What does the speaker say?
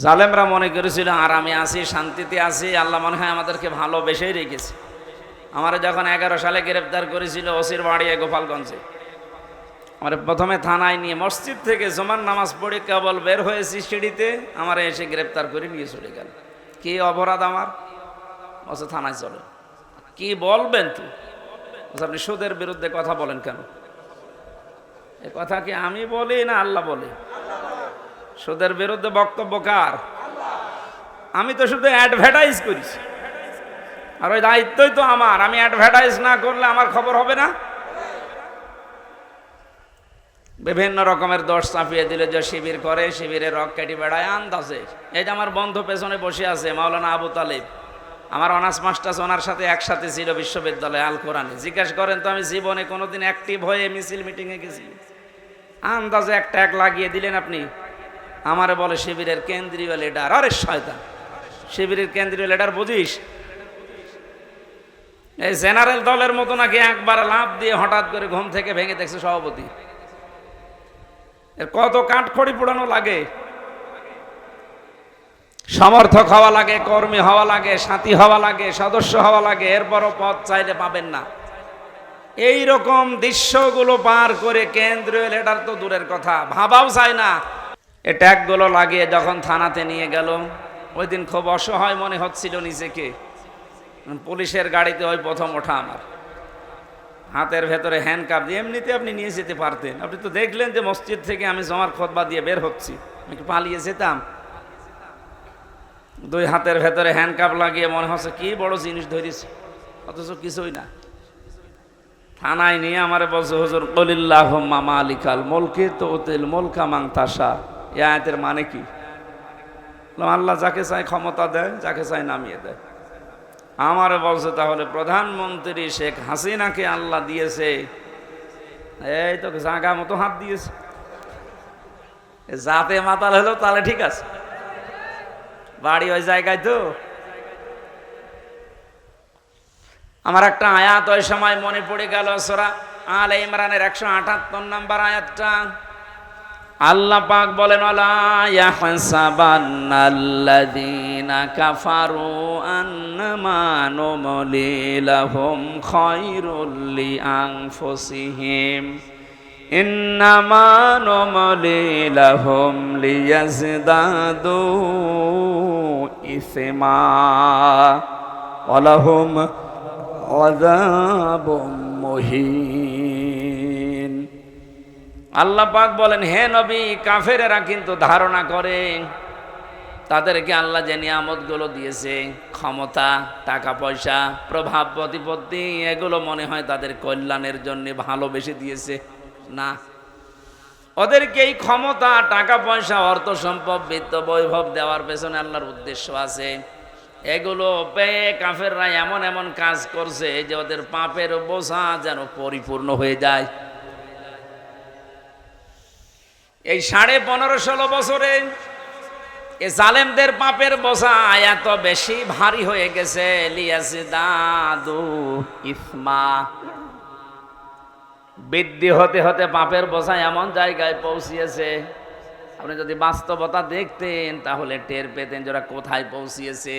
জালেমরা মনে করেছিল আরামে আছি, শান্তিতে আছি, আল্লাহ মনে হয় আমাদেরকে ভালোবেসেই রেখেছে। আমার যখন এগারো সালে গ্রেপ্তার করেছিল ওসির বাড়ি গোপালগঞ্জে, আমার প্রথমে থানায় নিয়ে মসজিদ থেকে জমান নামাজ পড়ে কেবল বের হয়েছি সিঁড়িতে, আমার এসে গ্রেপ্তার করে নিয়ে চলে গেল। কি অপরাধ আমার? বলছে থানায় চলে। কি বলবেন তো? আপনি সুদের বিরুদ্ধে কথা বলেন কেন? এ কথা কি আমি বলি না আল্লাহ বলে? সুদের বিরুদ্ধে বক্তব্য কার? আমি তো শুধু অ্যাডভার্টাইজ করেছি। আর ওই দায়িত্বই তো আমার। আমি অ্যাডভার্টাইজ না করলে আমার খবর হবে না? বিভিন্ন রকমের দোষ চাপিয়ে দিলে যে শিবির করে, শিবিরে রক কেটে বেড়ায়, আন্দাজে। এই যে আমার বন্ধু পেছনে বসে আছে, মাওলানা আবু তালিব। আমার অনার্স মাস্টার্স ওনার সাথে একসাথে ছিল বিশ্ববিদ্যালয়ে আল কোরআনে। জিজ্ঞেস করেন, তো আমি জীবনে কোনোদিন অ্যাক্টিভ হয়ে মিছিল মিটিংয়ে গেছি? আন্দাজে একটা এক লাগিয়ে দিলেন আপনি। আমারে বলে শিবিরের কেন্দ্রীয় লিডার আরে শয়তান। শিবিরের কেন্দ্রীয় লিডার বুঝিস? এই জেনারেল দলের মতো নাকি একবার লাভ দিয়ে হঠাৎ করে ঘুম থেকে ভেঙে দেখছে সভাপতি। এর কত কাঠখড়ি পোড়ানো লাগে? সমর্থক হওয়া লাগে, কর্মী হওয়া লাগে, সাথী হওয়া লাগে, সদস্য হওয়া লাগে, এরপরও পদ চাইলে পাবেন না। এই রকম দৃশ্যগুলো পার করে কেন্দ্রীয় লিডার তো দূরের কথা। ভাবাও চায় না। এ ট্যাগগুলো লাগিয়ে যখন থানাতে নিয়ে গেল, ওই দিন খুব অসহায় মনে হচ্ছিল নিজেকে। পুলিশের গাড়িতে ওই প্রথম ওঠা আমার। হাতের ভেতরে হ্যান্ড কাপ দিয়ে এমনিতে আপনি নিয়ে যেতে পারতেন। আপনি তো দেখলেন যে মসজিদ থেকে আমি জমার খোদবা দিয়ে বের হচ্ছি। আমি কি পালিয়ে যেতাম? দুই হাতের ভেতরে হ্যান্ড কাপ লাগিয়ে মনে হচ্ছে কি বড় জিনিস ধরিস অথচ কিছুই না। থানায় নিয়ে আমার বলছে, হুজুর কলিল্লাহ মামা আলিকাল মলকে তো ওতেল মলকা মাং তাসা এ আয়াতের মানে কি? আল্লাহ যাকে চায় ক্ষমতা দেয়, যাকে চায় নামিয়ে দেয়। আমারে বলছে, তাহলে প্রধানমন্ত্রী শেখ হাসিনাকে আল্লাহ দিয়েছে। এই তো জাগা মতো হাত দিয়েছে। জাতে মাতাল হলেও তাহলে ঠিক আছে। বাড়ি ওই জায়গায় তো। আমার একটা আয়াত ওই সময় মনে পড়ে গেল, সোরা আল ইমরানের একশো আটাত্তর নম্বর আয়াতটা। আল্লাহ পাক বলেন, আলা ইয়াহসাবান্নাল্লাযীনা কাফারু আন্নামা নুমলি লাহুম খায়রুল লিআনফুসিহিম। ইন্নামা নুমলি লাহুম লিয়াজদাদু ইসমা ওয়ালাহুম আযাবুম মুহিন। আল্লাহ পাক বলেন, হে নবী, কাফেরেরা কিন্তু ধারণা করে। তাদেরকে আল্লাহ যে নিয়ামতগুলো দিয়েছে, ক্ষমতা টাকা পয়সা প্রভাব, প্রতিপত্তি, এগুলো মনে হয় তাদের কল্যাণের জন্য ভালোবেসে দিয়েছে। না। ওদেরকে এই ক্ষমতা টাকা পয়সা অর্থ সম্পদ, বৃত্ত, বৈভব দেওয়ার পেছনে আল্লাহর উদ্দেশ্য আছে। এগুলো পেয়ে কাফেররা এমন এমন কাজ করছে যে ওদের পাপের বোঝা যেন পরিপূর্ণ হয়ে যায়। এই সাড়ে পনেরো ষোলো বছরে এ জালেমদের পাপের বোঝা এত বেশি ভারী হয়ে গেছে। দাদু ইসমা বৃদ্ধি হতে হতে পাপের বোঝা এমন জায়গায় পৌঁছিয়েছে। আপনি যদি বাস্তবতা দেখতেন তাহলে টের পেতেন যারা কোথায় পৌঁছিয়েছে।